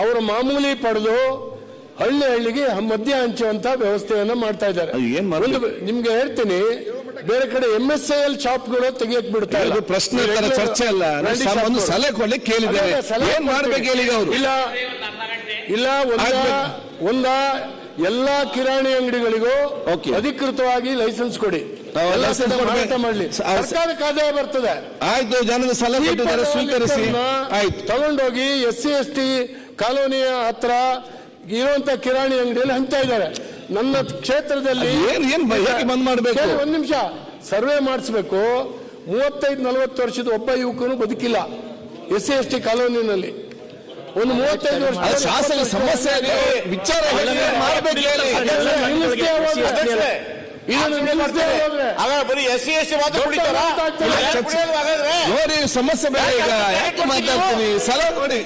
ಅವರ ಮಾಮೂಲಿ ಪಡೆದು ಹಳ್ಳಿ ಹಳ್ಳಿಗೆ ಮದ್ಯ ಹಂಚುವಂತ ವ್ಯವಸ್ಥೆಯನ್ನ ಮಾಡ್ತಾ ಇದ್ದಾರೆ. ಒಂದು ನಿಮ್ಗೆ ಹೇಳ್ತೀನಿ ಬೇರೆ ಕಡೆ ಎಂ ಎಸ್ ಐ ಎಲ್ ಶಾಪ್ಗಳು ತೆಗಿಯಕ್ ಬಿಡ್ತಾ ಇಲ್ಲ ಪ್ರಶ್ನೆ ಚರ್ಚೆ ಅಲ್ಲ. ಒಂದು. ಸಲಹೆ ಕೊಡ್ಲಿಕ್ಕೆ ಕೇಳಿದ್ದಾರೆ ಏನ್ ಮಾಡ್ಬೇಕು ಹೇಳಿ ಅವರು? ಇಲ್ಲ ಇಲ್ಲ ಒಂದ ಎಲ್ಲಾ ಕಿರಾಣಿ ಅಂಗಡಿಗಳಿಗೂ. ಅಧಿಕೃತವಾಗಿ ಲೈಸೆನ್ಸ್ ಕೊಡಿ. ಮಾಡ್ಲಿ. ಸರ್ಕಾರಕ್ಕೆ ಆದಾಯ ಬರ್ತದೆ. ಆಯ್ತು ಜನದ ಸಲಹೆ ಸ್ವೀಕರಿಸಿ. ಆಯ್ತು. ತಗೊಂಡೋಗಿ ಎಸ್ ಸಿ ಎಸ್ ಟಿ ಕಾಲೋನಿಯ ಹತ್ರ ಇರುವಂತ ಕಿರಾಣಿ ಅಂಗಡಿಯಲ್ಲಿ ಹಂಚ್ತಾ ಇದ್ದಾರೆ. ನನ್ನ ಕ್ಷೇತ್ರದಲ್ಲಿ ಬಂದ್ ಮಾಡಬೇಕು? ಒಂದ್ ನಿಮಿಷ. ಸರ್ವೆ ಮಾಡಿಸ್ಬೇಕು. ಮೂವತ್ತೈದು ನಲವತ್ತು ವರ್ಷದ ಒಬ್ಬ ಯುವಕನು ಬದುಕಿಲ್ಲ. ಎಸ್ ಸಿ ಎಸ್ ಟಿ ಕಾಲೋನಿನಲ್ಲಿ. ಒಂದು ಮೂವತ್ತೈದು ವರ್ಷ ಶಾಸನ ಸಮಸ್ಯೆ. ವಿಚಾರ ಮಾಡ್ಬೇಕು ಬರೀ ಎಸ್ ಸಿ ಎಸ್ ಟಿ ಮಾತ್ರ ಕುಡಿತಾರ? ನೋಡಿ ಸಮಸ್ಯೆ ಬೇರೆ ಈಗ ಯಾಕೆ ಮಾತಾಡ್ತೀನಿ? ಸಲ ನೋಡಿ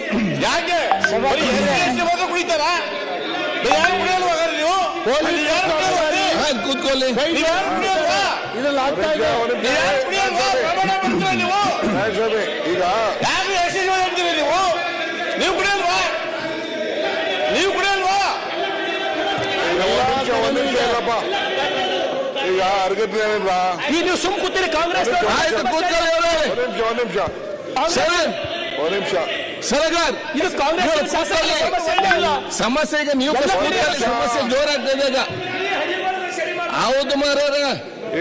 ಯಾಕೆ? ಬರೀ ಎಸ್ ಸಿ ಎಸ್ ಟಿ ಮಾತ್ರ ಕುಡಿತಾರ? ಯಾರು ಕುಡಿಯಲ್ವಾ ಹಾಗಾದ್ರೆ ನೀವು? ಕೂತ್ಕೊಳ್ಳಿ. ಇದ್ರಲ್ಲಿ ಆಗ್ತಾ ಇದೆ ನೀವು ಯಾರು ಕುಡಿಯಲ್ವಾ ಪ್ರಮಾಣ ಮಾಡ್ತೀರಾ ನೀವು ಈಗ ಯಾರು ಎಸ್ ಸಿ ಹೇಳ್ತೀರಿ ನೀವು ನೀವು ಕುಡಿಯಲ್ವಾ ನೀವು ಕುಡಿಯಲ್ವಾ ಒಂದ್ ನಿಮಿಷ ಒಂದ್ ನಿಮಿಷ ಇಲ್ಲಪ್ಪ ಈಗ ಅರ್ಗಜ್ಞಾನಿಲ್ಲ ಈ ನೀವು ಸುಮ್ ಕೂತೀರಿ ಕಾಂಗ್ರೆಸ್ ಆಯ್ತು ಕೂತ್ಕೊಳ್ಳಿ ಅವರೇ. ಒಂದ್ ನಿಮಿಷ ಒಂದ್ ನಿಮಿಷ ಶರಣ್ ಒಂದ್ ನಿಮಿಷ. ಸರಗಾರ್. ಇದು ಕಾಂಗ್ರೆಸ್ ನೀವು ಶಾಸಕರ ಕೂತ್ಕೊಳ್ಳಿ. ಸಮಸ್ಯೆ ಇಲ್ಲ ಸಮಸ್ಯೆ ಈಗ ನೀವು ಕೂತ್ಕೊಳ್ಳಿ. ಸಮಸ್ಯೆ ಜೋರಾಗ್ತದೆ ಈಗ. ಹೌದು ಮಾರ ಈಗ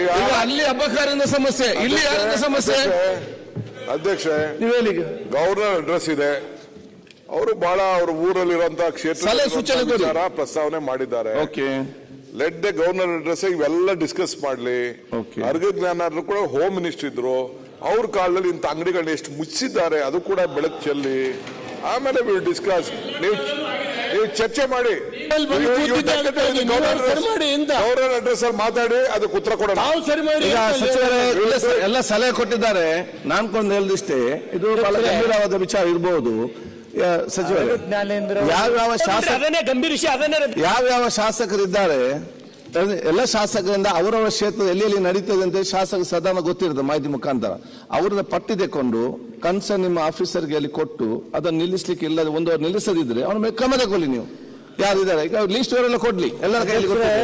ಈಗ ಅಲ್ಲಿ ಅಬ್ಬಕಾರಿಂದ ಸಮಸ್ಯೆ ಇಲ್ಲಿ ಯಾರಿಂದ ಸಮಸ್ಯೆ? ಅಧ್ಯಕ್ಷ. ಗವರ್ನರ್ ಅಡ್ರೆಸ್ ಇದೆ. ಅವರು ಬಹಳ ಅವ್ರ ಊರಲ್ಲಿರುವಂತಹ ಕ್ಷೇತ್ರ ಸಲಹೆ ಸೂಚನೆ ಕೊಡಿ. ಪ್ರಸ್ತಾವನೆ ಮಾಡಿದ್ದಾರೆ. Okay. Let the governor address ಇವೆಲ್ಲ ಡಿಸ್ಕಸ್ ಮಾಡ್ಲಿ. ಅರ್ಗ ಜ್ಞಾನರು ಕೂಡ ಹೋಮ್ ಮಿನಿಸ್ಟರ್ ಇದ್ರು. ಅವ್ರ ಕಾಲದಲ್ಲಿ ಇಂಥ ಅಂಗಡಿಗಳನ್ನ ಎಷ್ಟು ಮುಚ್ಚಿದ್ದಾರೆ ಅದು ಕೂಡ ಬೆಳಕು ಚೆಲ್ಲಿ. ಆಮೇಲೆ ವಿಲ್ ಡಿಸ್ಕಸ್ ನೀವು ನೀವು ಚರ್ಚೆ ಮಾಡಿ. ಗವರ್ನರ್ ಅಡ್ರೆಸ್ ಅಲ್ಲಿ ಮಾತಾಡಿ ಅದಕ್ಕೆ ಉತ್ತರ ಕೊಡೋಣ. ಎಲ್ಲ ಸಲಹೆ ಕೊಟ್ಟಿದ್ದಾರೆ. ನಾನ್ಕೊಂಡು ಹೇಳ್ದಿಷ್ಟೇ. ಹೇಳಿದಿಷ್ಟೇ ಇದು ಬಹಳ ಗಂಭೀರವಾದ ವಿಚಾರ ಇರಬಹುದು ಸಚಿವರೇ ಯಾವ್ಯಾವ ಶಾಸಕ ಗಂಭೀರ ವಿಷಯ ಯಾವ್ಯಾವ ಶಾಸಕರಿದ್ದಾರೆ? ಎಲ್ಲ ಶಾಸಕರಿಂದ ಅವರವರ ಕ್ಷೇತ್ರ ಎಲ್ಲಿ ಎಲ್ಲಿ ನಡೀತದೆ ಅಂತ ಶಾಸಕ ಸದಾನ ಗೊತ್ತಿರುತ್ತೆ ಮಾಹಿತಿ ಮುಖಾಂತರ. ಅವ್ರನ್ನ ಪಟ್ಟಿ ತೆಕೊಂಡು ಕನ್ಸರ್ ನಿಮ್ಮ ಆಫೀಸರ್ಗೆ ಅಲ್ಲಿ ಕೊಟ್ಟು ಅದನ್ನ ನಿಲ್ಲಿಸ್ಲಿಕ್ಕೆ ಇಲ್ಲ ಒಂದು ಅವ್ರು ನಿಲ್ಲಿಸದಿದ್ರೆ ಅವ್ರ ಮೇಲೆ ಕ್ರಮ ತಗೊಳ್ಳಿ ನೀವು. ಯಾರಿದ್ದಾರೆ? ಈಗ ಲಿಸ್ಟ್ ಅವರೆಲ್ಲ ಕೊಡ್ಲಿ. ಎಲ್ಲರ ಕೈಯಲ್ಲಿ ಕೊಟ್ಟಿದ್ದಾರೆ